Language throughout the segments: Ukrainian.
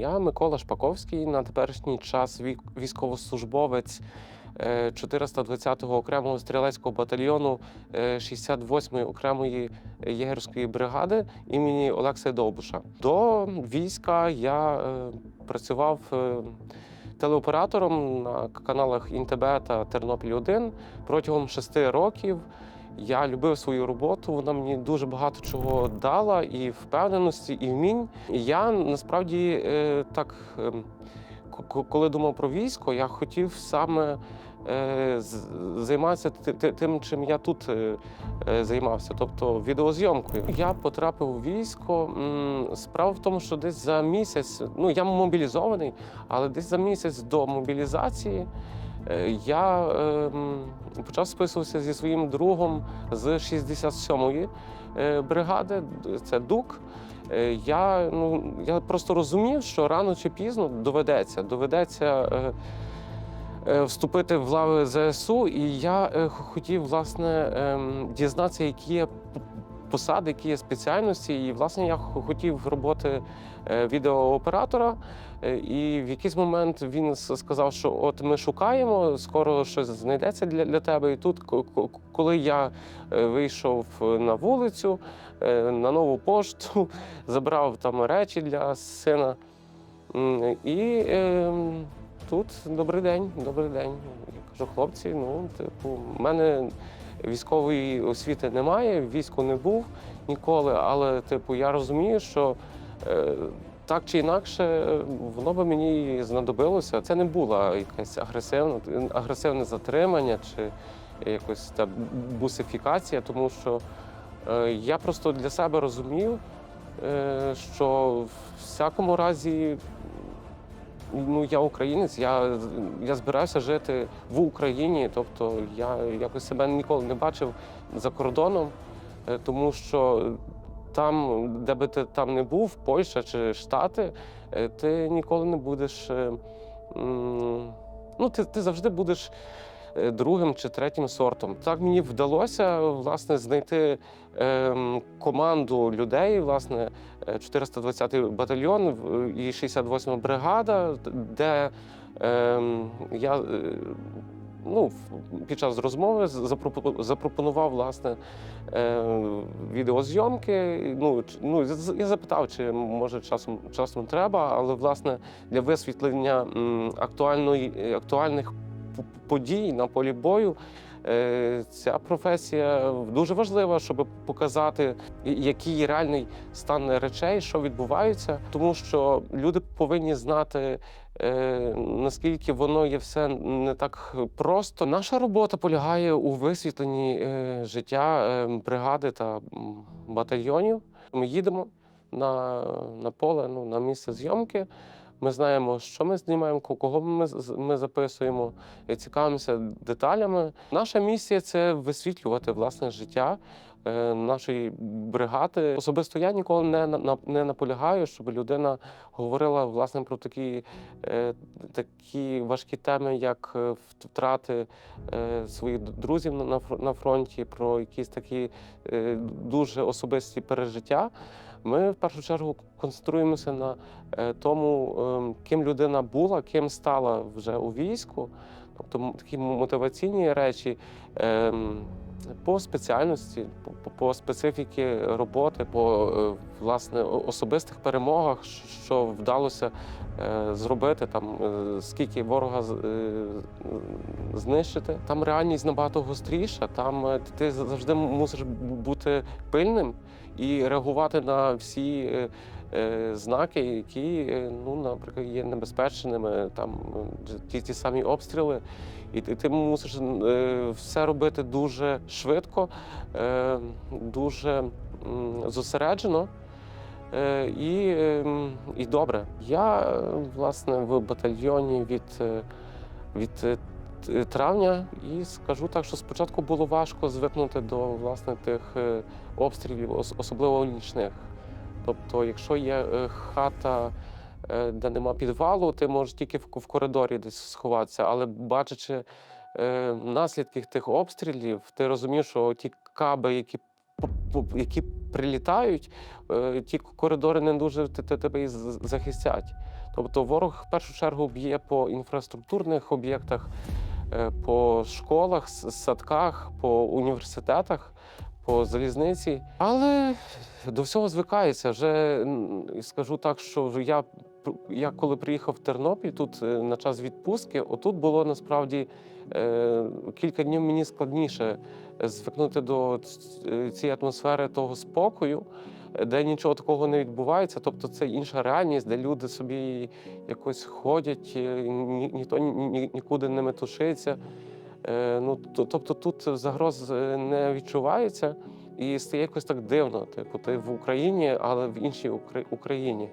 Я Микола Шпаковський, на теперішній час військовослужбовець е, 420-го окремого стрілецького батальйону е, 68-ї окремої єгерської бригади імені Олекса Довбуша. До війська я е, працював е, телеоператором на каналах Інтеб та Тернопіль 1 протягом шести років. Я любив свою роботу, вона мені дуже багато чого дала, і впевненості, і вмінь. І я насправді е, так, ем, коли думав про військо, я хотів саме е, займатися ти- ти- тим, чим я тут е, займався, тобто відеозйомкою. Я потрапив у військо. Справа в тому, що десь за місяць, ну я мобілізований, але десь за місяць до мобілізації. Е, Я ем, почав списуватися зі своїм другом з 67-ї е, бригади, це ДУК. Е, Я, ну, я просто розумів, що рано чи пізно доведеться, доведеться вступити в лави ЗСУ, і я хотів власне ем, дізнатися, які є п- посади, які є спеціальності. І власне я хотів роботи е, відеооператора. Е, І в якийсь момент він сказав, що от ми шукаємо, скоро щось знайдеться для, для тебе. І тут, ко- ко- коли я е, вийшов на вулицю на нову пошту, забрав там речі для сина. І е, тут добрий день, добрий день. Я кажу, хлопці, ну, типу, в мене військової освіти немає, війську не був ніколи, але типу, я розумію, що. е, так чи інакше, воно би мені знадобилося. Це не було якесь агресивне, агресивне затримання чи якось та бусифікація, тому що е, я просто для себе розумів, е, що в всякому разі ну, я українець, я, я збираюся жити в Україні, тобто я якось себе ніколи не бачив за кордоном, е, тому що там, де би ти там не був, Польща чи Штати, е, ти ніколи не будеш. е, Ну, ти, ти завжди будеш другим чи третім сортом. Так мені вдалося власне знайти ем, команду людей, власне, е, 420-й батальйон і 68-ма бригада, де ем, я. е, Ну, під час розмови запропонував власне е, відеозйомки. Ну, ну, я запитав, чи може часом часом треба, але власне для висвітлення актуальної е, актуальних подій на полі бою. е, Ця професія дуже важлива, щоб показати, який реальний стан речей, що відбувається, тому що люди повинні знати, е, наскільки воно є все не так просто. Наша робота полягає у висвітленні е, життя бригади та батальйонів. Ми їдемо на, на поле, ну, на місце зйомки. Ми знаємо, що ми знімаємо, ко- кого ми, ми записуємо, і цікавимося деталями. Наша місія це висвітлювати власне життя е, нашої бригади. Особисто я ніколи не, на- не наполягаю, щоб людина говорила власне про такі, е, такі важкі теми, як е, втрати е, своїх друзів на- на фр- на фронті, про якісь такі е, дуже особисті пережиття. Ми в першу чергу концентруємося на е, тому, ем, ким людина була, ким стала вже у війську, тобто такі мотиваційні речі. ем, По спеціальності, по, специфіки роботи, по е, власне особистих перемогах, що вдалося е, зробити, там скільки ворога знищити. Там реальність набагато гостріша. Там ти завжди мусиш бути пильним і реагувати на всі е, е, знаки, які, е, ну, наприклад, є небезпечними, там ті, ті самі обстріли. І ти, ти мусиш все робити дуже швидко, дуже зосереджено. І, і добре. Я власне в батальйоні від, від травня і скажу так, що спочатку було важко звикнути до власне тих е, обстрілів, особливо нічних. Тобто, якщо є е, хата, е, де нема підвалу, ти можеш тільки в, коридорі десь сховатися, але бачачи е, наслідки тих обстрілів, ти розумієш, що ті каби, які які прилітають, е, ті коридори не дуже те- те- тебе і захистять. Тобто ворог в першу чергу б'є по інфраструктурних об'єктах, е, по школах, садках, по університетах, по залізниці. Але до всього звикається. Вже скажу так, що я, я коли приїхав в Тернопіль тут е, на час відпустки, отут було насправді е, кілька днів мені складніше звикнути до е, цієї атмосфери того спокою, е, де нічого такого не відбувається. Тобто це інша реальність, де люди собі якось ходять, е, ні, ніхто ні, ні- нікуди не метушиться. Е, Ну, тобто тут загроз е, не відчувається і стає якось так дивно. Типу, ти в Україні, але в іншій Україні.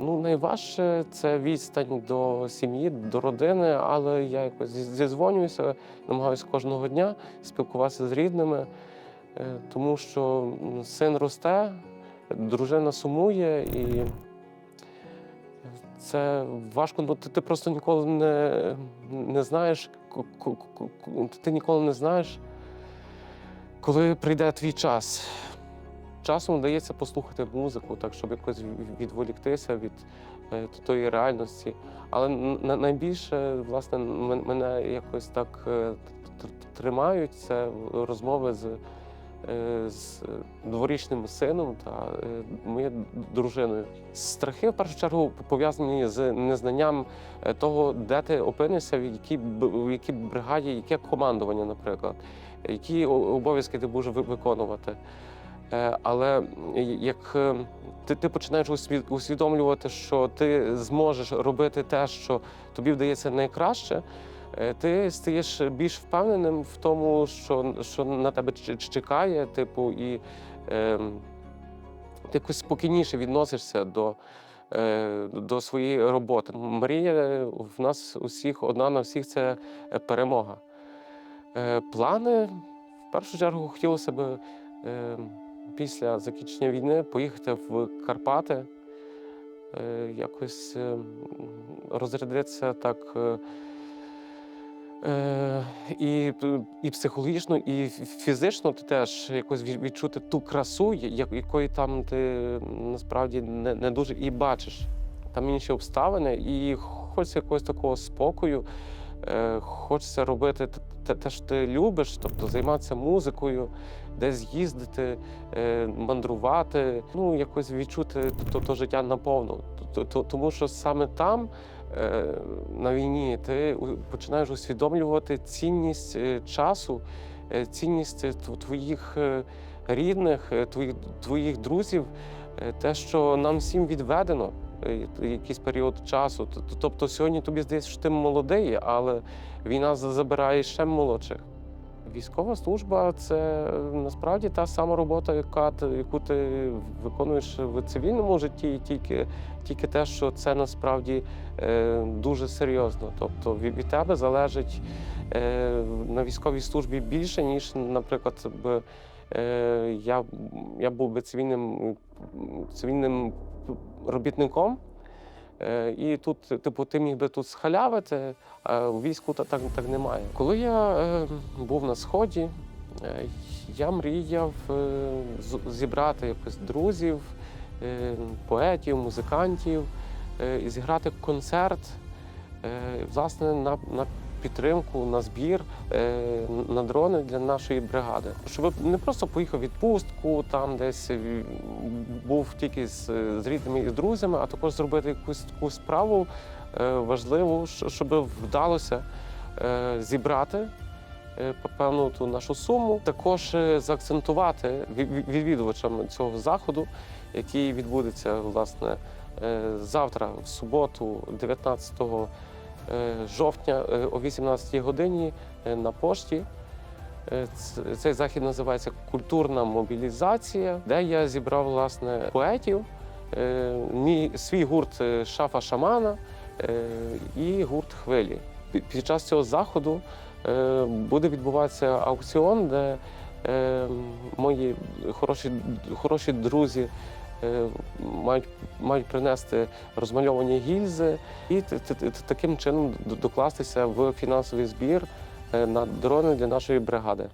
Ну, найважче це відстань до сім'ї, до родини, але я якось зізвонююся, намагаюся кожного дня спілкуватися з рідними, е, тому що син росте, дружина сумує і. Це важко, бо ти, ти просто ніколи не, не знаєш, ти ніколи не знаєш, коли прийде твій час. Часом вдається послухати музику, так, щоб якось відволіктися від е, тої реальності. Але найбільше, власне, мене якось так е, тримають це розмови з, з дворічним сином та е, моєю дружиною. Страхи в першу чергу пов'язані з незнанням е, того, де ти опинишся, в якій, в якій бригаді, яке командування, наприклад, які обов'язки ти будеш виконувати. Е, Але як е, ти, ти починаєш усві- усвідомлювати, що ти зможеш робити те, що тобі вдається найкраще, е, ти стаєш більш впевненим в тому, що, що на тебе чекає, типу, і е, ти якось спокійніше відносишся до, е, до своєї роботи. Мрія в нас усіх, одна на всіх це е, перемога. Е, Плани в першу чергу хотілося б е, після закінчення війни поїхати в Карпати, е, якось е, розрядитися так. Е, і, і психологічно, і фізично ти теж якось відчути ту красу, якої там ти насправді не, не дуже і бачиш. Там інші обставини, і хочеться якогось такого спокою. Е, хочеться робити те- що ти любиш, тобто займатися музикою, десь їздити, е, мандрувати, ну якось відчути то, то життя наповну. Тому що саме там, на війні, ти починаєш усвідомлювати цінність е, часу, е, цінність е, твоїх е, рідних, е, твоїх, твоїх друзів, е, те, що нам всім відведено. е, Якийсь період часу. Тобто сьогодні тобі здається, що ти молодий, але війна забирає ще молодших. Військова служба це е, насправді та сама робота, яка яку ти виконуєш в цивільному житті, тільки, тільки те, що це насправді е, дуже серйозно. Тобто від, тебе залежить е, на військовій службі більше, ніж, наприклад, б, е, я, я був би цивільним, цивільним робітником. Е, І тут, типу, ти міг би тут схалявити, а у війську та так, так немає. Коли я е, був на сході, е, я мріяв зібрати якось друзів, поетів, музикантів і зіграти концерт, власне, на, на підтримку, на збір е, на дрони для нашої бригади. Щоб не просто поїхав відпустку, там десь е, був тільки з, з рідними і з друзями, а також зробити якусь таку справу е, важливу, щоб вдалося зібрати певну ту нашу суму. Також заакцентувати ві- ві- відвідувачам цього заходу, який відбудеться власне завтра, в суботу, 19 е, жовтня е, о 18 годині е, на пошті. Е, Цей захід називається Культурна мобілізація, де я зібрав власне поетів, е, мій свій гурт е, Шафа Шамана е, і гурт Хвилі. Під- час цього заходу е, буде відбуватися аукціон, де е, мої хороші, хороші друзі е, мають, мають принести розмальовані гільзи і таким чином докластися в фінансовий збір е, на дрони для нашої бригади.